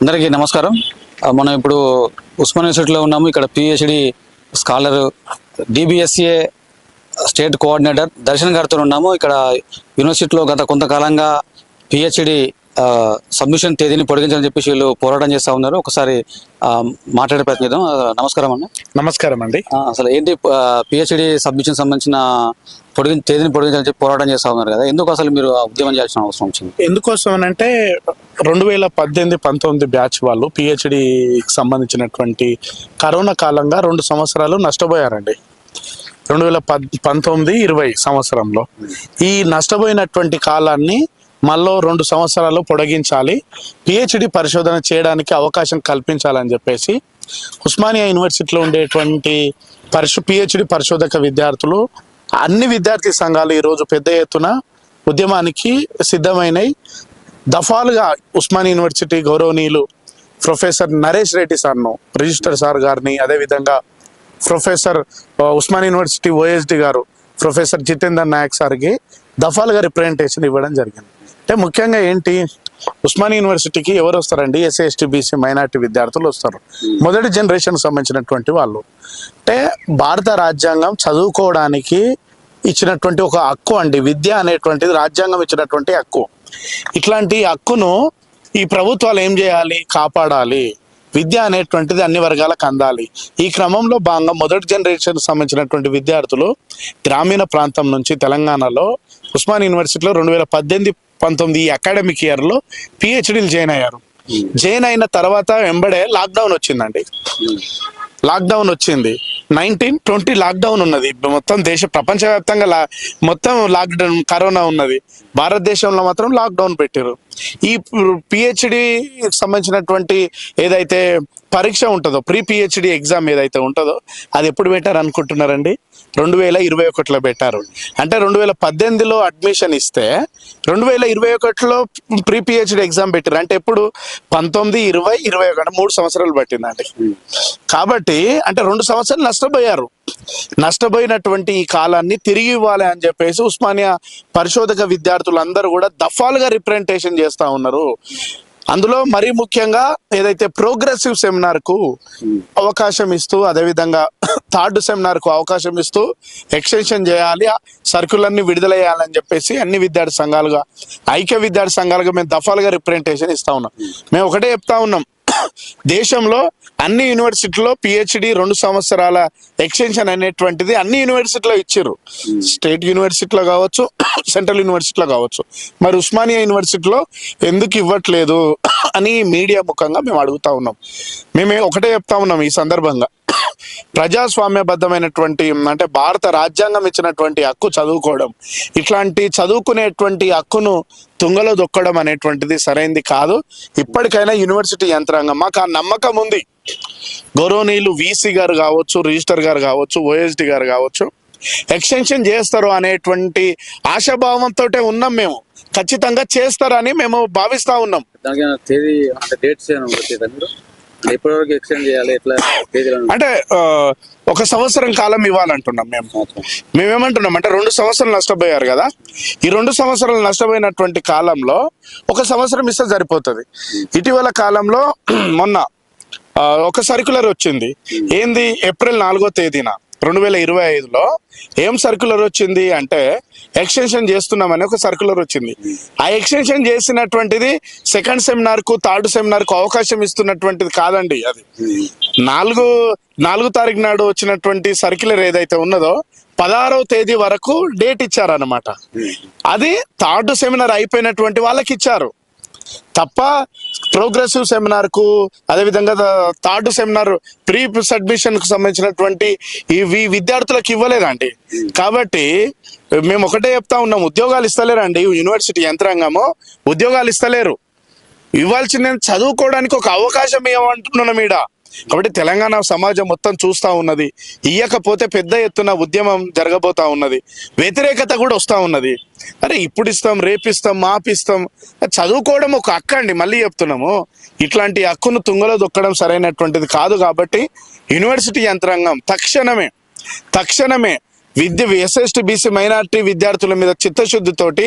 అందరికీ నమస్కారం. మనం ఇప్పుడు ఉస్మాన్ యూనివర్సిటీలో ఉన్నాము. ఇక్కడ PhD scholar DBSA state coordinator Darshan గారితో ఉన్నాము. ఇక్కడ యూనివర్సిటీలో గత కొంతకాలంగా పిహెచ్డి సబ్మిషన్ తేదీని పొడిగించాలని చెప్పేసి వీళ్ళు పోరాటం చేస్తూ ఉన్నారు. ఒకసారి మాట్లాడే ప్రయత్నం చేద్దాం నమస్కారం అన్న. నమస్కారం అండి. అసలు ఏంటి పిహెచ్డి సబ్మిషన్ సంబంధించిన పొడిగి తేదీని పొడిగించాలని చెప్పి పోరాటం చేస్తూ ఉన్నారు కదా. ఎందుకు అసలు మీరు ఉద్యమం చేయాల్సిన అవసరం వచ్చింది? ఎందుకోసం అంటే రెండు వేల పద్దెనిమిది పంతొమ్మిది బ్యాచ్ వాళ్ళు పిహెచ్డికి సంబంధించినటువంటి కరోనా కాలంగా రెండు సంవత్సరాలు నష్టపోయారండి. రెండు వేల పద్ పంతొమ్మిది ఇరవై సంవత్సరంలో. ఈ నష్టపోయినటువంటి కాలాన్ని మళ్ళీ రెండు సంవత్సరాలు పొడిగించాలి. పిహెచ్డి పరిశోధన చేయడానికి అవకాశం కల్పించాలని చెప్పేసి ఉస్మానియా యూనివర్సిటీలో ఉండేటువంటి పరిశు పిహెచ్డి పరిశోధక విద్యార్థులు అన్ని విద్యార్థి సంఘాలు ఈరోజు పెద్ద ఎత్తున ఉద్యమానికి సిద్ధమైనవి దఫాలుగా ఉస్మానియా యూనివర్సిటీ గౌరవనీయులు ప్రొఫెసర్ నరేష్ రెడ్డి సార్ను రిజిస్టర్ సార్ గారిని అదేవిధంగా professor Osman university OSD garu professor Jitender Naik సార్కి దఫాలుగా రిప్రజెంటేషన్ ఇవ్వడం జరిగింది. అంటే ముఖ్యంగా ఏంటి ఉస్మాన్ యూనివర్సిటీకి ఎవరు వస్తారండి? ఎస్సీ ఎస్టీ బీసీ మైనార్టీ విద్యార్థులు వస్తారు. మొదటి జనరేషన్కి సంబంధించినటువంటి వాళ్ళు. అంటే భారత రాజ్యాంగం చదువుకోవడానికి ఇచ్చినటువంటి ఒక హక్కు అండి. విద్య అనేటువంటిది రాజ్యాంగం ఇచ్చినటువంటి హక్కు. ఇట్లాంటి హక్కును ఈ ప్రభుత్వాలు ఏం చేయాలి? కాపాడాలి. విద్య అనేటువంటిది అన్ని వర్గాలకు అందాలి. ఈ క్రమంలో భాగంగా మొదటి జనరేషన్ సంబంధించినటువంటి విద్యార్థులు గ్రామీణ ప్రాంతం నుంచి తెలంగాణలో ఉస్మాన్ యూనివర్సిటీలో రెండు వేల పద్దెనిమిది పంతొమ్మిది అకాడమిక్ ఇయర్లో పిహెచ్డీలు జాయిన్ అయ్యారు. జాయిన్ అయిన తర్వాత వెంబడే లాక్డౌన్ వచ్చిందండి. లాక్డౌన్ వచ్చింది. నైన్టీన్ ట్వంటీ లాక్డౌన్ ఉన్నది. మొత్తం దేశ ప్రపంచవ్యాప్తంగా లా మొత్తం లాక్డౌన్ కరోనా ఉన్నది. భారతదేశంలో మాత్రం లాక్డౌన్ పెట్టారు ఈ పిహెచ్డి సంబంధించినటువంటి ఏదైతే పరీక్ష ఉంటుందో? ప్రీ పిహెచ్డి ఎగ్జామ్ ఏదైతే ఉంటుందో అది ఎప్పుడు పెట్టారు అనుకుంటున్నారండి? రెండు వేల ఇరవై ఒకటిలో పెట్టారు. అంటే రెండు వేల పద్దెనిమిదిలో అడ్మిషన్ ఇస్తే రెండు వేల ఇరవై ఒకటిలో ప్రీ పిహెచ్డి ఎగ్జామ్ పెట్టారు. అంటే ఎప్పుడు? పంతొమ్మిది ఇరవై ఇరవై ఒకటి మూడు సంవత్సరాలు పట్టిందండి. కాబట్టి అంటే రెండు సంవత్సరాలు నష్టపోయారు. నష్టపోయినటువంటి ఈ కాలాన్ని తిరిగి ఇవ్వాలి అని చెప్పేసి ఉస్మానియా పరిశోధక విద్యార్థులందరూ కూడా దఫాలుగా రిప్రజెంటేషన్ చేస్తా ఉన్నారు. అందులో మరీ ముఖ్యంగా ఏదైతే ప్రోగ్రెసివ్ సెమినార్కు అవకాశం ఇస్తూ అదేవిధంగా థర్డ్ సెమినార్కు అవకాశం ఇస్తూ ఎక్స్టెన్షన్ చేయాలి సర్కులన్నీ విడుదల చేయాలని చెప్పేసి అన్ని విద్యార్థి సంఘాలుగా ఐక్య విద్యార్థి సంఘాలుగా మేము దఫాలుగా రిప్రజెంటేషన్ ఇస్తా ఉన్నాం. మేము ఒకటే చెప్తా ఉన్నాం. దేశంలో అన్ని యూనివర్సిటీలో పిహెచ్డి రెండు సంవత్సరాల ఎక్స్టెన్షన్ అనేటువంటిది అన్ని యూనివర్సిటీలో ఇచ్చారు. స్టేట్ యూనివర్సిటీలో కావచ్చు సెంట్రల్ యూనివర్సిటీలో కావచ్చు. మరి ఉస్మానియా యూనివర్సిటీలో ఎందుకు ఇవ్వట్లేదు అని మీడియా ముఖంగా మేము అడుగుతా ఉన్నాం. మేము ఒకటే చెప్తా ఉన్నాం ఈ సందర్భంగా. ప్రజాస్వామ్యబద్ధమైనటువంటి అంటే భారత రాజ్యాంగం ఇచ్చినటువంటి హక్కు చదువుకోవడం. ఇట్లాంటి చదువుకునేటువంటి హక్కును తుంగలో దొక్కడం అనేటువంటిది సరైంది కాదు. ఇప్పటికైనా యూనివర్సిటీ యంత్రాంగం. మాకు ఆ నమ్మకం ఉంది. గౌరవనీయులు వీసీ గారు కావచ్చు రిజిస్టర్ గారు కావచ్చు ఓఎస్డి గారు కావచ్చు ఎక్స్టెన్షన్ చేస్తారు అనేటువంటి ఆశాభావంతో ఉన్నాం మేము. ఖచ్చితంగా చేస్తారని మేము భావిస్తా ఉన్నాం. తేదీ అంటే డేట్స్ ఎప్పటివరకు ఎక్స్టెండ్ చేయాలి? ఎట్లా అంటే ఒక సంవత్సరం కాలం ఇవ్వాలంటున్నాం మేము. మేమేమంటున్నాం అంటే రెండు సంవత్సరాలు నష్టపోయారు కదా. ఈ రెండు సంవత్సరాలు నష్టపోయినటువంటి కాలంలో ఒక సంవత్సరం ఇస్తే సరిపోతుంది. ఇటీవల కాలంలో మొన్న ఒక సర్క్యులర్ వచ్చింది. ఏంది? ఏప్రిల్ నాలుగో తేదీన. రెండు వేల ఇరవై ఐదులో ఏం సర్క్యులర్ వచ్చింది అంటే ఎక్స్టెన్షన్ చేస్తున్నామని ఒక సర్క్యులర్ వచ్చింది. ఆ ఎక్స్టెన్షన్ చేసినటువంటిది సెకండ్ సెమినార్కు థర్డ్ సెమినార్కు అవకాశం ఇస్తున్నటువంటిది కాదండి అది. నాలుగు నాలుగు తారీఖు నాడు వచ్చినటువంటి సర్క్యులర్ ఏదైతే ఉన్నదో పదహారవ తేదీ వరకు డేట్ ఇచ్చారన్నమాట. అది థర్డ్ సెమినార్ అయిపోయినటువంటి వాళ్ళకి ఇచ్చారు. తప్ప ప్రోగ్రెసివ్ సెమినార్కు అదేవిధంగా థర్డ్ సెమినార్ ప్రీ సబ్మిషన్కు సంబంధించినటువంటి ఇవి విద్యార్థులకు ఇవ్వలేదండి. కాబట్టి మేము ఒకటే చెప్తా ఉన్నాం ఉద్యోగాలు ఇస్తలేరండి యూనివర్సిటీ యంత్రాంగము ఉద్యోగాలు ఇస్తలేరు. ఇవ్వాల్సింది చదువుకోవడానికి ఒక అవకాశం ఏమంటున్నాం ఈడ కాబట్టి తెలంగాణ సమాజం మొత్తం చూస్తూ ఉన్నది. ఇయ్యకపోతే పెద్ద ఎత్తున ఉద్యమం జరగబోతా ఉన్నది. వ్యతిరేకత కూడా వస్తూ ఉన్నది. అరే ఇప్పుడు ఇస్తాం రేపిస్తాం మాపిస్తాం. చదువుకోవడం ఒక హక్కు అండి మళ్ళీ చెప్తున్నాము. ఇట్లాంటి హక్కును తుంగలో దొక్కడం సరైనటువంటిది కాదు కాబట్టి యూనివర్సిటీ యంత్రాంగం తక్షణమే తక్షణమే విద్య ఎస్ఎస్టీ బీసీ మైనారిటీ విద్యార్థుల మీద చిత్తశుద్ధితోటి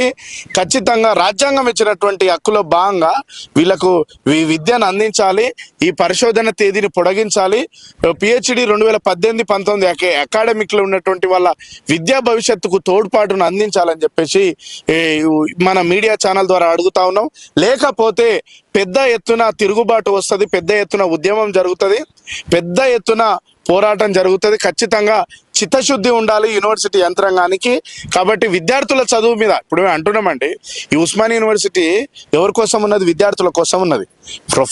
ఖచ్చితంగా రాజ్యాంగం ఇచ్చినటువంటి హక్కులో భాగంగా వీళ్ళకు ఈ విద్యను అందించాలి ఈ పరిశోధన తేదీని పొడిగించాలి. పిహెచ్డి రెండు వేల పద్దెనిమిది పంతొమ్మిది అకాడమిక్లో ఉన్నటువంటి వాళ్ళ విద్యా భవిష్యత్తుకు తోడ్పాటును అందించాలని చెప్పేసి మన మీడియా ఛానల్ ద్వారా అడుగుతా ఉన్నాం. లేకపోతే పెద్ద ఎత్తున తిరుగుబాటు వస్తుంది పెద్ద ఎత్తున ఉద్యమం జరుగుతుంది పెద్ద ఎత్తున పోరాటం జరుగుతుంది. ఖచ్చితంగా చిత్తశుద్ధి ఉండాలి యూనివర్సిటీ యంత్రాంగానికి. కాబట్టి విద్యార్థుల చదువు మీద ఇప్పుడు మేము అంటున్నామండి ఈ ఉస్మాని యూనివర్సిటీ ఎవరి కోసం ఉన్నది? విద్యార్థుల కోసం ఉన్నది. ప్రొఫె